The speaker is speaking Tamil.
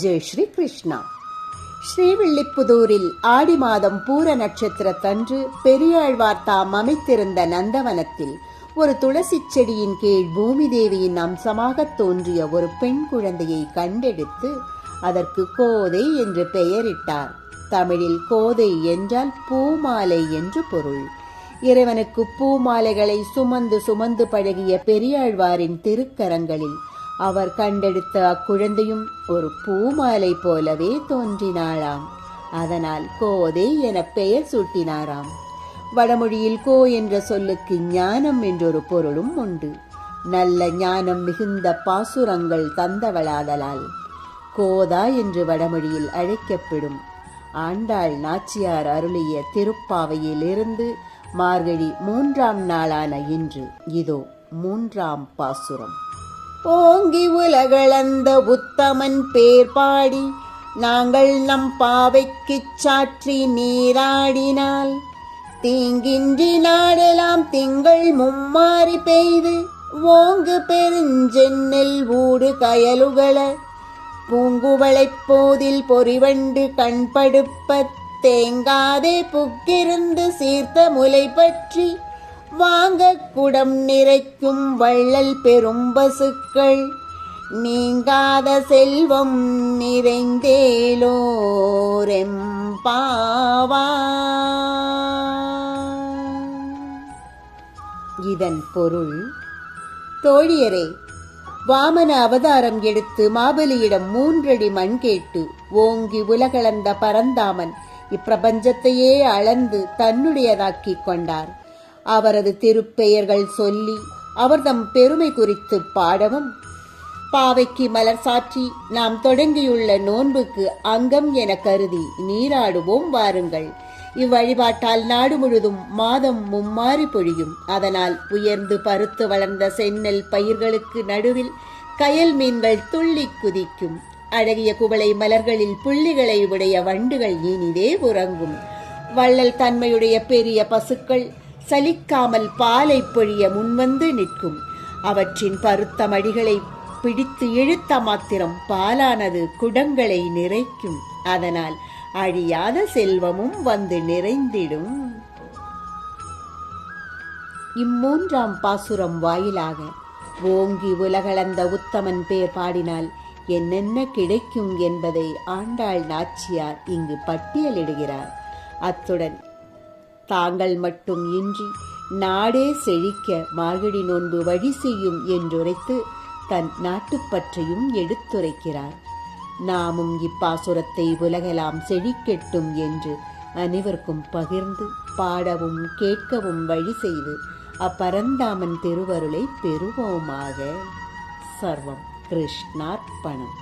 ஜெய் ஸ்ரீ கிருஷ்ணா ஸ்ரீவில்லிப்புதூரில் ஆடி மாதம் பூர நட்சத்திரத்தன்று பெரியாழ்வார் தாம் அமைத்திருந்த நந்தவனத்தில் ஒரு துளசி செடியின் கீழ் பூமி தேவியின் அம்சமாக தோன்றிய ஒரு பெண் குழந்தையை கண்டெடுத்து அதற்கு கோதை என்று பெயரிட்டார். தமிழில் கோதை என்றால் பூமாலை என்று பொருள். இறைவனுக்கு பூமாலைகளை சுமந்து சுமந்து பழகிய பெரியாழ்வாரின் திருக்கரங்களில் அவர் கண்டெடுத்த அக்குழந்தையும் ஒரு பூமாலை போலவே தோன்றினாளாம் அதனால் கோதை என பெயர் சூட்டினாராம். வடமொழியில் கோ என்ற சொல்லுக்கு ஞானம் என்றொரு பொருளும் உண்டு. நல்ல ஞானம் மிகுந்த பாசுரங்கள் தந்தவளாதலால். கோதா என்று வடமொழியில் அழைக்கப்படும். ஆண்டாள் நாச்சியார் அருளிய திருப்பாவையிலிருந்து மார்கழி மூன்றாம் நாளான இன்று இதோ மூன்றாம் பாசுரம். ஓங்கி உலகளந்த உத்தமன் பேர் பாடி நாங்கள் நம் பாவைக்குச் சாற்றி நீராடினால். தீங்கின்றி நாடெல்லாம் திங்கள் மும்மாறி பெய்து ஓங்கு பெருஞ்சென்னல் ஊடு கயலுகள. பூங்குவளைப் போதில் பொறிவண்டு கண்படுப்ப தேங்காதே புக்கிருந்து சீர்த்த முலை பற்றி வாங்க குடம் நிறைக்கும் வள்ளல் பெரும் பசுக்கள். நீங்காத செல்வம் நிறைந்தேலோரெம்பாவா இதன் பொருள் தோழியரே வாமன அவதாரம் எடுத்து மாபலியிடம் மூன்றடி மண் கேட்டு ஓங்கி உலகளந்த பரந்தாமன் இப்பிரபஞ்சத்தையே அளந்து தன்னுடையதாக்கிக் கொண்டார். அவரது திருப்பெயர்கள் சொல்லி அவர்தம் பெருமை குறித்து பாடவும். பாவைக்கு மலர் சாற்றி நாம் தொடங்கியுள்ள நோன்புக்கு அங்கம் என கருதி நீராடுவோம் வாருங்கள். இவ்வழிபாட்டால் நாடு முழுதும் மாதம் மும்மாறி பொழியும். அதனால் உயர்ந்து பருத்து வளர்ந்த செந்நெல் பயிர்களுக்கு நடுவில் கயல் மீன்கள் துள்ளி குதிக்கும். அழகிய குவளை மலர்களில் புள்ளிகளை உடைய வண்டுகள் இனிதே உறங்கும். வள்ளல் தன்மையுடைய பெரிய பசுக்கள் சலிக்காமல் பாலை பொழிய முன்வந்து நிற்கும். அவற்றின் பருத்த மடிகளை பிடித்து இழுத்த மாத்திரம் பாலானது குடங்களை நிறைக்கும். அதனால் அழியாத செல்வமும் வந்து நிறைந்திடும். இம்மூன்றாம் பாசுரம் வாயிலாக ஓங்கி உலகளந்த உத்தமன் பேர் பாடினால் என்னென்ன கிடைக்கும் என்பதை ஆண்டாள் நாச்சியார் இங்கு பட்டியலிடுகிறார். அத்துடன் தாங்கள் மட்டும் இன்றி நாடே செழிக்க மார்கழி நோன்பு வழி செய்யும் என்றுரைத்து தன் நாட்டுப்பற்றையும் எடுத்துரைக்கிறார். நாமும் இப்பாசுரத்தை உலகலாம் செழிக்கட்டும் என்று அனைவருக்கும் பகிர்ந்து பாடவும் கேட்கவும் வழி செய்து அப்பரந்தாமன் திருவருளை பெறுவோமாக. சர்வம் கிருஷ்ணார்ப்பணம்.